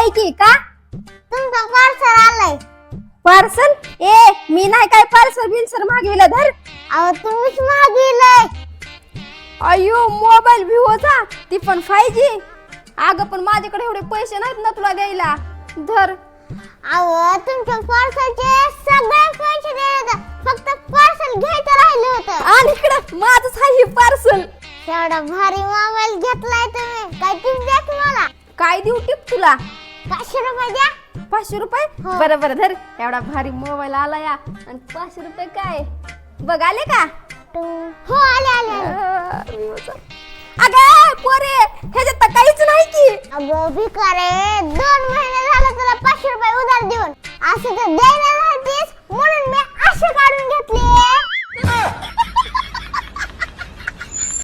बाई का? तुमचा पार्सल आलाय. पार्सल ए मी नाही काय पार्सल बिनसर मागविलं धर. अहो तुम्हीच मागिलंय अयो मोबाईल हो विवोचा ती पण फाय जी अगं पण माझ्याकडे एवढे पैसे नाहीत ना तुला द्यायला. धर. अहो तुमच्या पार्सलचे सगळे पैसे दिले फक्त पार्सल घ्यायचं राहिलं होतं. आणि इकडं माझंच आहे पार्सल एवढा भारी मोबाईल घेतलाय तुम्ही. काय तुम्ही देत मला काय देऊ टिप तुला? पाचशे रुपये द्या. पाचशे रुपये? हो. बरं बरं धर. एवढा भारी मोबाईल आला या आणि पाचशे रुपये काय? बघ आले का? हो आले आले. अगं पोरे ह्याच्यात तर काहीच नाही की. अगं भिकारे दोन महिने झाले तुला पाचशे रुपये उधार देऊन. असं तर